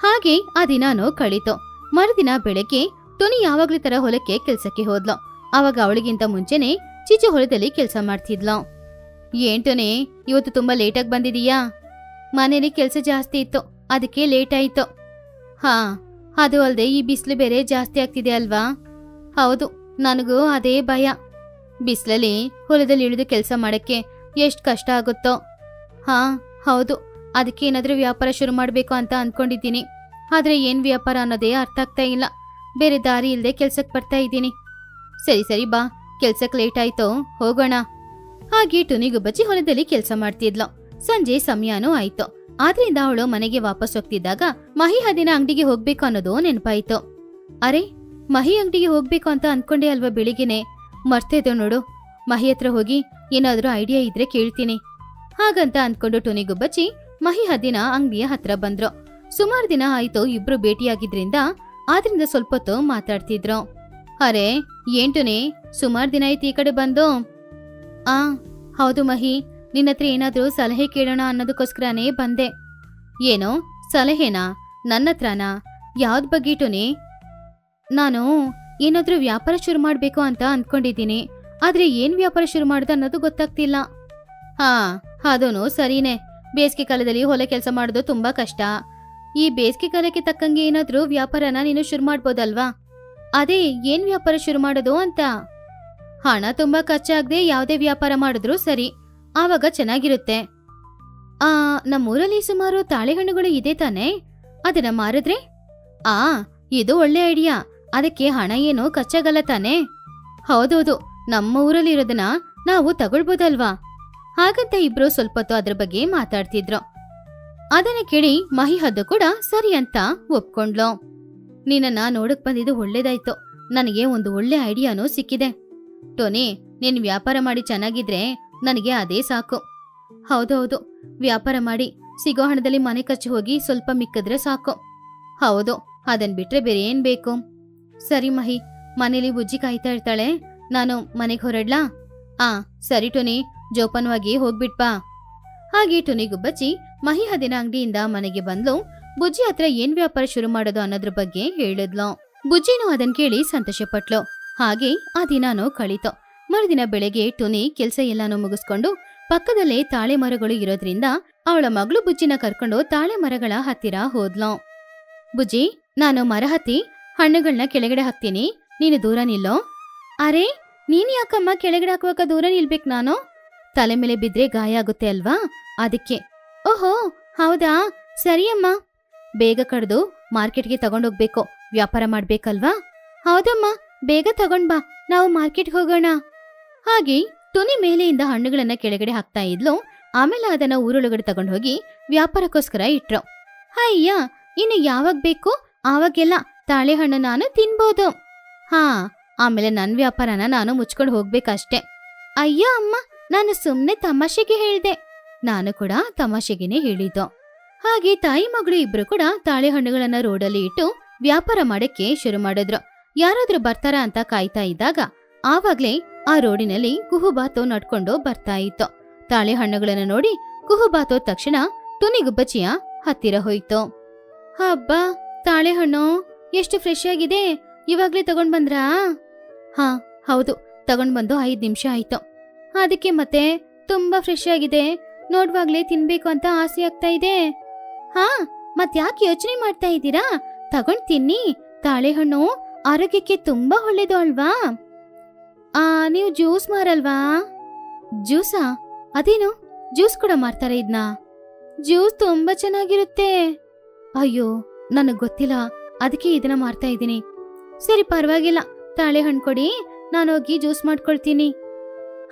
ಹಾಗೆ ಆ ದಿನಾನು ಕಳೀತು. ಮರುದಿನ ಬೆಳಗ್ಗೆ ತುನಿ ಯಾವಾಗ್ಲೂ ತರ ಹೊಲಕ್ಕೆ ಕೆಲ್ಸಕ್ಕೆ ಹೋದ್ಲು. ಆವಾಗ ಅವಳಿಗಿಂತ ಮುಂಚೆನೆ ಚಿಚು ಹೊಲದಲ್ಲಿ ಕೆಲಸ ಮಾಡ್ತಿದ್ಲು. ಏನ್ ಇವತ್ತು ತುಂಬಾ ಲೇಟಾಗಿ ಬಂದಿದೀಯಾ? ಮನೇಲಿ ಕೆಲಸ ಜಾಸ್ತಿ ಇತ್ತು. ಅದಕ್ಕೆ ಲೇಟ್ ಆಯಿತು. ಹಾ, ಅದು ಅಲ್ಲದೆ ಈ ಬಿಸಿಲು ಬೇರೆ ಜಾಸ್ತಿ ಆಗ್ತಿದೆ ಅಲ್ವಾ? ಹೌದು, ನನಗೂ ಅದೇ ಭಯ. ಬಿಸಿಲಲ್ಲಿ ಹೊಲದಲ್ಲಿ ಇಳಿದು ಕೆಲಸ ಮಾಡೋಕ್ಕೆ ಎಷ್ಟು ಕಷ್ಟ ಆಗುತ್ತೋ. ಹಾ, ಹೌದು, ಅದಕ್ಕೆ ಏನಾದರೂ ವ್ಯಾಪಾರ ಶುರು ಮಾಡಬೇಕು ಅಂತ ಅಂದ್ಕೊಂಡಿದ್ದೀನಿ ಆದರೆ ಏನು ವ್ಯಾಪಾರ ಅನ್ನೋದೇ ಅರ್ಥ ಆಗ್ತಾ ಇಲ್ಲ. ಬೇರೆ ದಾರಿ ಇಲ್ಲದೆ ಕೆಲಸಕ್ಕೆ ಬರ್ತಾ ಇದ್ದೀನಿ. ಸರಿ ಸರಿ, ಬಾ. ಕೆಲ್ಸಕ್ಕೆ ಲೇಟ್ ಆಯ್ತೋ, ಹೋಗೋಣ. ಹಾಗೆ ಟುನಿಗುಬ್ಬಚ್ಚಿ ಹೊಲದಲ್ಲಿ ಕೆಲಸ ಮಾಡ್ತಿದ್ಲು. ಸಂಜೆ ಸಮಯನೂ ಆಯ್ತು. ಆದ್ರಿಂದ ಅವಳು ಮನೆಗೆ ವಾಪಸ್ ಹೋಗ್ತಿದ್ದಾಗ ಮಹಿ ಹದಿನ ಅಂಗಡಿಗೆ ಹೋಗ್ಬೇಕು ಅನ್ನೋದು ನೆನಪಾಯ್ತು. ಅರೆ, ಮಹಿ ಅಂಗಡಿಗೆ ಹೋಗ್ಬೇಕು ಅಂತ ಅನ್ಕೊಂಡೆ ಅಲ್ವಾ ಬೆಳಿಗ್ಗೆನೆ? ಮರ್ತೇದ ನೋಡು. ಮಹಿ ಹತ್ರ ಹೋಗಿ ಏನಾದ್ರೂ ಐಡಿಯಾ ಇದ್ರೆ ಕೇಳ್ತೀನಿ. ಹಾಗಂತ ಅನ್ಕೊಂಡು ಟುನಿಗುಬ್ಬಚ್ಚಿ ಮಹಿ ಹದಿನ ಅಂಗಡಿಯ ಹತ್ರ ಬಂದ್ರು. ಸುಮಾರು ದಿನ ಆಯ್ತು ಇಬ್ರು ಭೇಟಿಯಾಗಿದ್ರಿಂದ ಆದ್ರಿಂದ ಸ್ವಲ್ಪ ಹೊತ್ತು ಮಾತಾಡ್ತಿದ್ರು. ಅರೆ ಏಂಟುನೇ ಸುಮಾರು ದಿನ ಆಯ್ತು ಈ ಕಡೆ ಬಂದು? ಆ, ಹೌದು ಮಹಿ. ನಿನ್ನ ಹತ್ರ ಏನಾದರೂ ಸಲಹೆ ಕೇಳೋಣ ಅನ್ನೋದಕ್ಕೋಸ್ಕರನೇ ಬಂದೆ. ಏನೋ, ಸಲಹೆನಾ? ನನ್ನ ಹತ್ರನಾ? ಯಾವ್ದು ಬಗ್ಗೆ ಟುನಿ? ನಾನು ಏನಾದರೂ ವ್ಯಾಪಾರ ಶುರು ಮಾಡಬೇಕು ಅಂತ ಅಂದ್ಕೊಂಡಿದ್ದೀನಿ ಆದ್ರೆ ಏನು ವ್ಯಾಪಾರ ಶುರು ಮಾಡೋದು ಅನ್ನೋದು ಗೊತ್ತಾಗ್ತಿಲ್ಲ. ಹಾ, ಅದೂನು ಸರಿನೇ. ಬೇಸಿಗೆ ಕಾಲದಲ್ಲಿ ಹೊಲ ಕೆಲಸ ಮಾಡೋದು ತುಂಬಾ ಕಷ್ಟ. ಈ ಬೇಸಿಗೆ ಕಾಲಕ್ಕೆ ತಕ್ಕಂಗೆ ಏನಾದರೂ ವ್ಯಾಪಾರನ ನೀನು ಶುರು ಮಾಡ್ಬೋದಲ್ವಾ? ಅದೇ, ಏನು ವ್ಯಾಪಾರ ಶುರು ಮಾಡೋದು ಅಂತ? ಹಣ ತುಂಬಾ ಖರ್ಚಾಗದೆ ಯಾವುದೇ ವ್ಯಾಪಾರ ಮಾಡಿದ್ರೂ ಸರಿ. ಆವಾಗ ಚೆನ್ನಾಗಿರುತ್ತೆ. ಆ, ನಮ್ಮೂರಲ್ಲಿ ಸುಮಾರು ತಾಳೆಹಣ್ಣುಗಳು ಇದೆ ತಾನೇ? ಅದನ್ನ ಮಾರಿದ್ರೆ? ಆ, ಇದು ಒಳ್ಳೆ ಐಡಿಯಾ. ಅದಕ್ಕೆ ಹಣ ಏನು ಖರ್ಚಾಗಲ್ಲ ತಾನೇ? ಹೌದೌದು, ನಮ್ಮ ಊರಲ್ಲಿ ಇರೋದನ್ನ ನಾವು ತಗೊಳ್ಬೋದಲ್ವಾ? ಹಾಗಂತ ಇಬ್ರು ಸ್ವಲ್ಪ ಹೊತ್ತು ಅದ್ರ ಬಗ್ಗೆ ಮಾತಾಡ್ತಿದ್ರು. ಅದನ್ನ ಕೇಳಿ ಮಹಿ ಹದ್ದು ಕೂಡ ಸರಿ ಅಂತ ಒಪ್ಕೊಂಡ್ಲು. ನಿನ್ನ ನೋಡಕ್ ಬಂದಿದ್ದು ಒಳ್ಳೇದಾಯ್ತು. ನನಗೆ ಒಂದು ಒಳ್ಳೆ ಐಡಿಯಾನೂ ಸಿಕ್ಕಿದೆ. ಟೋನಿ, ನೀನ್ ವ್ಯಾಪಾರ ಮಾಡಿ ಚೆನ್ನಾಗಿದ್ರೆ ನನಗೆ ಅದೇ ಸಾಕು. ಹೌದೌದು, ವ್ಯಾಪಾರ ಮಾಡಿ ಸಿಗೋ ಹಣದಲ್ಲಿ ಮನೆ ಖರ್ಚು ಹೋಗಿ ಸ್ವಲ್ಪ ಮಿಕ್ಕಿದ್ರೆ ಸಾಕು. ಹೌದು, ಅದನ್ ಬಿಟ್ರೆ ಬೇರೆ ಏನ್ ಬೇಕು? ಸರಿ ಮಹಿ, ಮನೇಲಿ ಬುಜ್ಜಿ ಕಾಯ್ತಾ ಇರ್ತಾಳೆ. ನಾನು ಮನೆಗೆ ಹೊರಡ್ಲಾ? ಆ, ಸರಿ ಟುನಿ, ಜೋಪಾನವಾಗಿ ಹೋಗ್ಬಿಟ್ಪಾ ಹಾಗೆ ಟುನಿ ಗುಬ್ಬಚ್ಚಿ ಮಹಿ ಹದಿನ ಅಂಗಡಿಯಿಂದ ಮನೆಗೆ ಬಂದ್ಲು. ಬುಜ್ಜಿ ಹತ್ರ ಏನ್ ವ್ಯಾಪಾರ ಶುರು ಮಾಡೋದು ಅನ್ನೋದ್ರ ಬಗ್ಗೆ ಹೇಳಿದ್ಲು. ಬುಜ್ಜಿನೂ ಅದನ್ ಕೇಳಿ ಸಂತೋಷ ಪಟ್ಲು ಹಾಗೆ ಆ ದಿನಾನು ಕಳೀತು. ಮರುದಿನ ಬೆಳಗ್ಗೆ ಟೊನಿ ಕೆಲಸ ಎಲ್ಲಾನು ಮುಗಿಸ್ಕೊಂಡು ಪಕ್ಕದಲ್ಲೇ ತಾಳೆ ಮರಗಳು ಇರೋದ್ರಿಂದ ಅವಳ ಮಗಳು ಬುಜ್ಜಿನ ಕರ್ಕೊಂಡು ತಾಳೆ ಮರಗಳ ಹತ್ತಿರ ಹೋದ್ಲು. ಬುಜ್ಜಿ, ನಾನು ಮರ ಹತ್ತಿ ಹಣ್ಣುಗಳನ್ನ ಕೆಳಗಡೆ ಹಾಕ್ತೀನಿ. ನೀನು ದೂರ ನಿಲ್ಲೋ. ಅರೆ, ನೀನ್ ಯಾಕಮ್ಮ ಕೆಳಗಡೆ ಹಾಕುವಾಗ ದೂರ ನಿಲ್ಬೇಕು ನಾನು? ತಲೆ ಮೇಲೆ ಬಿದ್ರೆ ಗಾಯ ಆಗುತ್ತೆ ಅಲ್ವಾ? ಅದಕ್ಕೆ. ಓಹೋ, ಹೌದಾ? ಸರಿಯಮ್ಮ. ಬೇಗ ಕಡ್ದು ಮಾರ್ಕೆಟ್ಗೆ ತಗೊಂಡೋಗ್ಬೇಕು. ವ್ಯಾಪಾರ ಮಾಡ್ಬೇಕಲ್ವಾ? ಹೌದಮ್ಮ, ಬೇಗ ತಗೊಂಡ್ಬಾ ನಾವು ಮಾರ್ಕೆಟ್ಗೆ ಹೋಗೋಣ. ಹಾಗೆ ತುನಿ ಮೇಲೆಯಿಂದ ಹಣ್ಣುಗಳನ್ನ ಕೆಳಗಡೆ ಹಾಕ್ತಾ ಇದ್ಲು. ಆಮೇಲೆ ಅದನ್ನ ಊರೊಳಗಡೆ ತಗೊಂಡ್ ಹೋಗಿ ವ್ಯಾಪಾರಕ್ಕೋಸ್ಕರ ಇಟ್ರು. ಅಯ್ಯ, ಇನ್ನು ಯಾವಾಗ ಬೇಕು? ಆವಾಗೆಲ್ಲ ತಾಳೆಹಣ್ಣು ನಾನು ತಿನ್ಬೋದು. ಹಾ, ಆಮೇಲೆ ನನ್ ವ್ಯಾಪಾರನ ನಾನು ಮುಚ್ಕೊಂಡು ಹೋಗ್ಬೇಕಷ್ಟೆ. ಅಯ್ಯ ಅಮ್ಮ, ನಾನು ಸುಮ್ನೆ ತಮಾಷೆಗೆ ಹೇಳ್ದೆ. ನಾನು ಕೂಡ ತಮಾಷೆಗೆನೆ ಹೇಳಿದ್ದು. ಹಾಗೆ ತಾಯಿ ಮಗಳು ಇಬ್ರು ಕೂಡ ತಾಳೆ ಹಣ್ಣುಗಳನ್ನ ರೋಡಲ್ಲಿ ಇಟ್ಟು ವ್ಯಾಪಾರ ಮಾಡಕ್ಕೆ ಶುರು ಮಾಡಿದ್ರು. ಯಾರಾದ್ರೂ ಬರ್ತಾರ ಅಂತ ಕಾಯ್ತಾ ಇದ್ದಾಗ ಆವಾಗ್ಲೇ ಆ ರೋಡಿನಲ್ಲಿ ಕುಹುಬಾತೋ ನಡ್ಕೊಂಡು ಬರ್ತಾ ಇತ್ತು. ತಾಳೆ ಹಣ್ಣುಗಳನ್ನು ನೋಡಿ ಕುಹುಬಾತೋ ತಕ್ಷಣ ತುನಿಗುಬ್ಬಚ್ಚಿಯ ಹತ್ತಿರ ಹೋಯ್ತು. ಹಬ್ಬ, ತಾಳೆ ಹಣ್ಣು, ಎಷ್ಟು ಫ್ರೆಶ್ ಆಗಿದೆ? ಇವಾಗ್ಲೇ ತಗೊಂಡ್ ಬಂದ್ರಾ? ಹಾ, ಹೌದು, ತಗೊಂಡ್ ಬಂದು ಐದ್ ನಿಮಿಷ ಆಯ್ತು. ಅದಕ್ಕೆ ಮತ್ತೆ ತುಂಬಾ ಫ್ರೆಶ್ ಆಗಿದೆ. ನೋಡ್ವಾಗ್ಲೇ ತಿನ್ಬೇಕು ಅಂತ ಆಸೆ ಆಗ್ತಾ ಇದೆ. ಹಾ ಮತ್ ಯಾಕೆ ಯೋಚನೆ ಮಾಡ್ತಾ ಇದ್ದೀರಾ? ತಗೊಂಡ್ ತಿನ್ನಿ. ತಾಳೆಹಣ್ಣು ಆರೋಗ್ಯಕ್ಕೆ ತುಂಬಾ ಒಳ್ಳೇದು ಅಲ್ವಾ? ನೀವು ಜ್ಯೂಸ್ ಮಾರಲ್ವಾ? ಜ್ಯೂಸಾ? ಅದೇನು? ಜ್ಯೂಸ್ ಕೂಡ ಮಾರ್ತಾರೆ ಇದ್ನ? ಜ್ಯೂಸ್ ತುಂಬಾ ಚೆನ್ನಾಗಿರುತ್ತೆ. ಅಯ್ಯೋ, ನನಗ್ ಗೊತ್ತಿಲ್ಲ. ಅದಕ್ಕೆ ಇದನ್ನ ಮಾರ್ತಾ ಇದ್ದೀನಿ. ಸರಿ, ಪರವಾಗಿಲ್ಲ. ತಾಳೆ ಹಣ್ಣು ಕೊಡಿ ನಾನು ಹೋಗಿ ಜ್ಯೂಸ್ ಮಾಡ್ಕೊಳ್ತೀನಿ.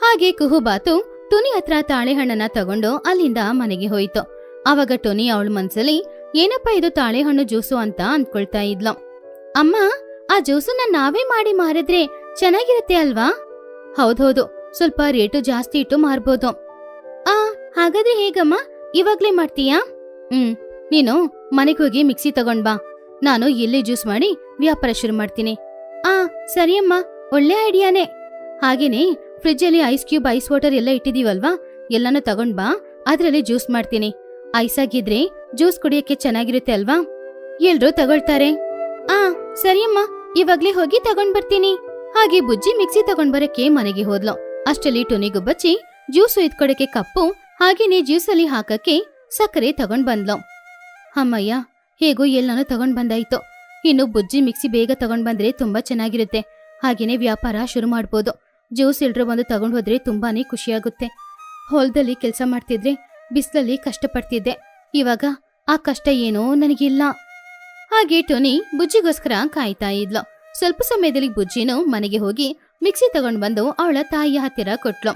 ಹಾಗೆ ಕುಹುಬಾತು ಟೊನಿ ಹತ್ರ ತಾಳೆಹಣ್ಣನ್ನ ತಗೊಂಡು ಅಲ್ಲಿಂದ ಮನೆಗೆ ಹೋಯ್ತು. ಅವಾಗ ಟೊನಿ ಅವಳ ಮನ್ಸಲ್ಲಿ, ಏನಪ್ಪ ಇದು ತಾಳೆಹಣ್ಣು ಜ್ಯೂಸು ಅಂತ ಅನ್ಕೊಳ್ತಾ ಇದ್ಲು? ಅಮ್ಮ, ಆ ಜ್ಯೂಸನ್ನ ನಾವೇ ಮಾಡಿ ಮಾರಿದ್ರೆ ಚೆನ್ನಾಗಿರುತ್ತೆ ಅಲ್ವಾ? ಹೌದೌದು ಸ್ವಲ್ಪ ರೇಟು ಜಾಸ್ತಿ ಇಟ್ಟು ಮಾರ್ಬೋದು. ಆ, ಹಾಗಾದ್ರೆ ಹೇಗಮ್ಮ? ಇವಾಗ್ಲೇ ಮಾಡ್ತೀಯಾ? ಹ್ಮ್, ನೀನು ಮನೆಗೆ ಹೋಗಿ ಮಿಕ್ಸಿ ತಗೊಂಡ್ ಬಾ. ನಾನು ಇಲ್ಲಿ ಜ್ಯೂಸ್ ಮಾಡಿ ವ್ಯಾಪಾರ ಶುರು ಮಾಡ್ತೀನಿ. ಆ, ಸರಿಯಮ್ಮ. ಒಳ್ಳೆ ಐಡಿಯಾನೇ. ಹಾಗೇನೆ ಫ್ರಿಜ್ಜಲ್ಲಿ ಐಸ್ ಕ್ಯೂಬ್, ಐಸ್ ವಾಟರ್ ಎಲ್ಲ ಇಟ್ಟಿದೀವಲ್ವಾ? ಎಲ್ಲಾನು ತಗೊಂಡ್ ಬಾ. ಅದ್ರಲ್ಲಿ ಜ್ಯೂಸ್ ಮಾಡ್ತೀನಿ. ಐಸ್ ಆಗಿದ್ರೆ ಜ್ಯೂಸ್ ಕುಡಿಯಕ್ಕೆ ಚೆನ್ನಾಗಿರುತ್ತೆ ಅಲ್ವಾ? ಎಲ್ರೂ ತಗೊಳ್ತಾರೆ. ಆ, ಸರಿಯಮ್ಮ. ಇವಾಗ್ಲೇ ಹೋಗಿ ತಗೊಂಡ್ ಬರ್ತೀನಿ. ಹಾಗೆ ಬುಜ್ಜಿ ಮಿಕ್ಸಿ ತಗೊಂಡ್ ಬರಕ್ಕೆ ಮನೆಗೆ ಹೋದ್ಲು. ಅಷ್ಟಲ್ಲಿ ಟೊನಿಗೂ ಬಚ್ಚಿ, ಜ್ಯೂಸ್ ಇದ್ಕೊಡಕ್ಕೆ ಕಪ್ಪು, ಹಾಗೇನೆ ಜ್ಯೂಸಲ್ಲಿ ಹಾಕಕ್ಕೆ ಸಕ್ಕರೆ ತಗೊಂಡ್ ಬಂದ್ಲು. ಅಮ್ಮಯ್ಯ, ಹೇಗೋ ಎಲ್ಲಾನು ತಗೊಂಡ್ ಬಂದಾಯ್ತು. ಇನ್ನು ಬುಜ್ಜಿ ಮಿಕ್ಸಿ ಬೇಗ ತಗೊಂಡ್ ಬಂದ್ರೆ ತುಂಬಾ ಚೆನ್ನಾಗಿರುತ್ತೆ. ಹಾಗೇನೆ ವ್ಯಾಪಾರ ಶುರು ಮಾಡ್ಬೋದು. ಜ್ಯೂಸ್ ಎಲ್ರು ಬಂದು ತಗೊಂಡ್ ಹೋದ್ರೆ ತುಂಬಾನೇ ಖುಷಿಯಾಗುತ್ತೆ. ಹೊಲದಲ್ಲಿ ಕೆಲಸ ಮಾಡ್ತಿದ್ರೆ ಬಿಸಿಲಲ್ಲಿ ಕಷ್ಟಪಡ್ತಿದ್ದೆ. ಇವಾಗ ಆ ಕಷ್ಟ ಏನೋ ನನಗಿಲ್ಲ. ಹಾಗೆ ಟೋನಿ ಬುಜ್ಜಿಗೋಸ್ಕರ ಕಾಯ್ತಾ ಇದ್ಲು. ಸ್ವಲ್ಪ ಸಮಯದಲ್ಲಿ ಬುಜ್ಜಿನು ಮನೆಗೆ ಹೋಗಿ ಮಿಕ್ಸಿ ತಗೊಂಡು ಬಂದು ಅವಳ ತಾಯಿಯ ಹತ್ತಿರ ಕೊಟ್ಲು.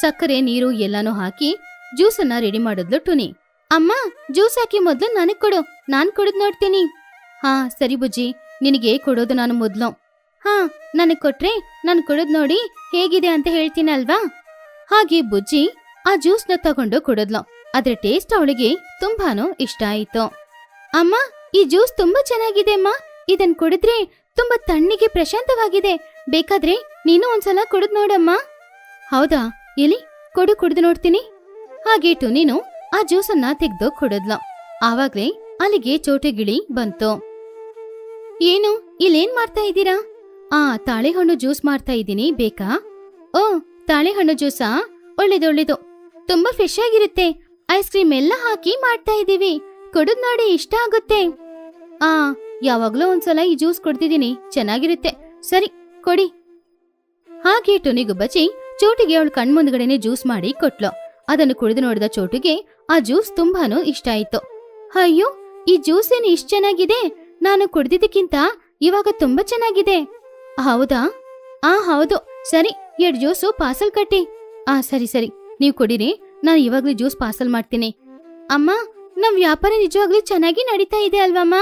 ಸಕ್ಕರೆ, ನೀರು ಎಲ್ಲಾನು ಹಾಕಿ ಜ್ಯೂಸನ್ನ ರೆಡಿ ಮಾಡಿದ್ಲು ಟುನಿ. ಅಮ್ಮ, ಜ್ಯೂಸ್ ಹಾಕಿ ಮೊದ್ಲು ನನಗ್ ಕೊಡು. ನಾನ್ ಕೊಡದ್ ನೋಡ್ತೀನಿ. ಹಾ, ಸರಿ ಬುಜ್ಜಿ. ನಿನಗೆ ಕೊಡೋದು ನಾನು ಮೊದ್ಲು. ಹಾ, ನನಗ್ ಕೊಟ್ರೆ ನಾನು ಕುಡಿದ್ ನೋಡಿ ಹೇಗಿದೆ ಅಂತ ಹೇಳ್ತೀನಲ್ವಾ? ಹಾಗೆ ಬುಜ್ಜಿ ಆ ಜ್ಯೂಸ್ನ ತಗೊಂಡು ಕುಡಿದ್ಲು. ಅದ್ರ ಟೇಸ್ಟ್ ಅವಳಿಗೆ ತುಂಬಾನು ಇಷ್ಟ ಆಯಿತು. ಅಮ್ಮ, ಈ ಜ್ಯೂಸ್ ತುಂಬಾ ಚೆನ್ನಾಗಿದೆ ಅಮ್ಮ. ಇದನ್ ಕುಡಿದ್ರೆ ತುಂಬಾ ತಣ್ಣಿಗೆ ಪ್ರಶಾಂತವಾಗಿದೆ. ಬೇಕಾದ್ರೆ ನೀನು ಒಂದ್ಸಲ ಕುಡಿದ್ ನೋಡಮ್ಮ. ಹೌದಾ? ಎಲ್ಲಿ ಕೊಡು ಕುಡಿದು ನೋಡ್ತೀನಿ. ಹಾಗೇಟು ನೀನು ಆ ಜ್ಯೂಸನ್ನ ತೆಗ್ದು ಕುಡಿದ್ಲು. ಆವಾಗ್ಲೇ ಅಲ್ಲಿಗೆ ಚೋಟಗಿಳಿ ಬಂತು. ಏನು, ಇಲ್ಲೇನ್ ಮಾಡ್ತಾ ಇದ್ದೀರಾ? ಆ, ತಾಳೆಹಣ್ಣು ಜ್ಯೂಸ್ ಮಾಡ್ತಾ ಇದ್ದೀನಿ, ಬೇಕಾ? ಓ, ತಾಳೆಹಣ್ಣು ಜ್ಯೂಸಾ? ಒಳ್ಳೇದೊಳ್ಳೇದು. ಒಳ್ಳೇದು ತುಂಬಾ ಫ್ರೆಶ್ ಆಗಿರುತ್ತೆ. ಐಸ್ ಕ್ರೀಮ್ ಎಲ್ಲ ಹಾಕಿ ಮಾಡ್ತಾ ಇದ್ದೀವಿ. ಕುಡಿದ್ ನೋಡಿ ಇಷ್ಟ ಆಗುತ್ತೆ. ಆ ಯಾವಾಗ್ಲೂ ಒಂದ್ಸಲ ಈ ಜ್ಯೂಸ್ ಕೊಡ್ತಿದ್ದೀನಿ. ಚೆನ್ನಾಗಿರುತ್ತೆ. ಸರಿ, ಕೊಡಿ. ಹಾಗೆ ಟೊನಿಗು ಬಚ್ಚಿ ಚೋಟಿಗೆ ಅವಳು ಕಣ್ಮುಂದ್ಗಡೆನೆ ಜ್ಯೂಸ್ ಮಾಡಿ ಕೊಟ್ಲು. ಅದನ್ನು ಕುಡಿದು ನೋಡಿದ ಚೋಟಿಗೆ ಆ ಜ್ಯೂಸ್ ತುಂಬಾನು ಇಷ್ಟ ಆಯ್ತು. ಅಯ್ಯೋ, ಈ ಜ್ಯೂಸ್ ಏನು ಇಷ್ಟ ಚೆನ್ನಾಗಿದೆ? ನಾನು ಕುಡಿದಿದ್ದಕ್ಕಿಂತ ಇವಾಗ ತುಂಬಾ ಚೆನ್ನಾಗಿದೆ. ಹೌದಾ? ಆ, ಹೌದು. ಸರಿ, ಎರಡ್ ಜ್ಯೂಸು ಪಾರ್ಸಲ್ ಕಟ್ಟಿ. ಆ, ಸರಿ ಸರಿ. ನೀವು ಕೊಡಿರಿ. ನಾನು ಇವಾಗ್ಲೂ ಜ್ಯೂಸ್ ಪಾರ್ಸಲ್ ಮಾಡ್ತೀನಿ. ಅಮ್ಮ, ನಮ್ ವ್ಯಾಪಾರ ನಿಜವಾಗ್ಲೂ ಚೆನ್ನಾಗಿ ನಡೀತಾ ಇದೆ ಅಲ್ವಮ್ಮ?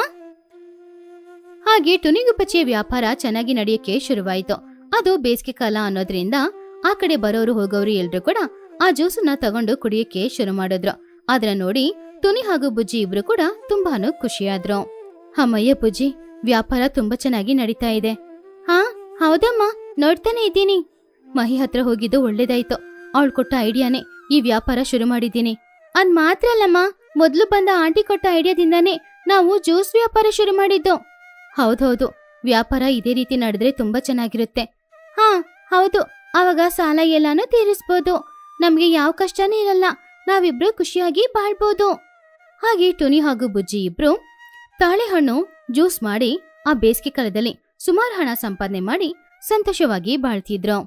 ಹಾಗೆ ಟುನಿಗುಪ್ಪಚ್ಚಿಯ ವ್ಯಾಪಾರ ಚೆನ್ನಾಗಿ ನಡೆಯಕ್ಕೆ ಶುರುವಾಯಿತು. ಅದು ಬೇಸಿಗೆ ಕಾಲ ಅನ್ನೋದ್ರಿಂದ ಆ ಕಡೆ ಬರೋರು ಹೋಗೋರು ಎಲ್ರು ಕೂಡ ಆ ಜ್ಯೂಸನ್ನ ತಗೊಂಡು ಕುಡಿಯಕ್ಕೆ ಶುರು ಮಾಡಿದ್ರು. ಅದನ್ನ ನೋಡಿ ತುನಿ ಹಾಗೂ ಬುಜ್ಜಿ ಇಬ್ರು ಕೂಡ ತುಂಬಾನು ಖುಷಿಯಾದ್ರು. ಅಮ್ಮಯ್ಯ ಬುಜ್ಜಿ, ವ್ಯಾಪಾರ ತುಂಬಾ ಚೆನ್ನಾಗಿ ನಡೀತಾ ಇದೆ. ಹಾ, ಹೌದಮ್ಮ, ನೋಡ್ತಾನೆ ಇದ್ದೀನಿ. ಮಹಿ ಹತ್ರ ಹೋಗಿದ್ದು ಒಳ್ಳೇದಾಯ್ತು. ಅವಳು ಕೊಟ್ಟ ಐಡಿಯಾನೇ ಈ ವ್ಯಾಪಾರ ಶುರು ಮಾಡಿದ್ದೀನಿ. ಅದ್ ಮಾತ್ರ ಅಲ್ಲಮ್ಮ, ಮೊದ್ಲು ಬಂದ ಆಂಟಿ ಕೊಟ್ಟ ಐಡಿಯಾದಿಂದಾನೇ ನಾವು ಜ್ಯೂಸ್ ವ್ಯಾಪಾರ ಶುರು ಮಾಡಿದ್ದು. ಹೌದೌದು, ವ್ಯಾಪಾರ ಇದೇ ರೀತಿ ನಡೆದ್ರೆ ತುಂಬಾ ಚೆನ್ನಾಗಿರುತ್ತೆ. ಹಾ, ಹೌದು ಅವಾಗ ಸಾಲ ಎಲ್ಲಾನು ತೀರಿಸ್ಬೋದು. ನಮ್ಗೆ ಯಾವ ಕಷ್ಟನೂ ಇರಲ್ಲ, ನಾವಿಬ್ರು ಖುಷಿಯಾಗಿ ಬಾಳ್ಬೋದು. ಹಾಗೆ ಟುನಿ ಹಾಗೂ ಬುಜ್ಜಿ ಇಬ್ರು ತಾಳೆಹಣ್ಣು ಜ್ಯೂಸ್ ಮಾಡಿ ಆ ಬೇಸಿಗೆ ಕಾಲದಲ್ಲಿ ಸುಮಾರು ಹಣ ಸಂಪಾದನೆ ಮಾಡಿ ಸಂತೋಷವಾಗಿ ಬಾಳ್ತಿದ್ರು.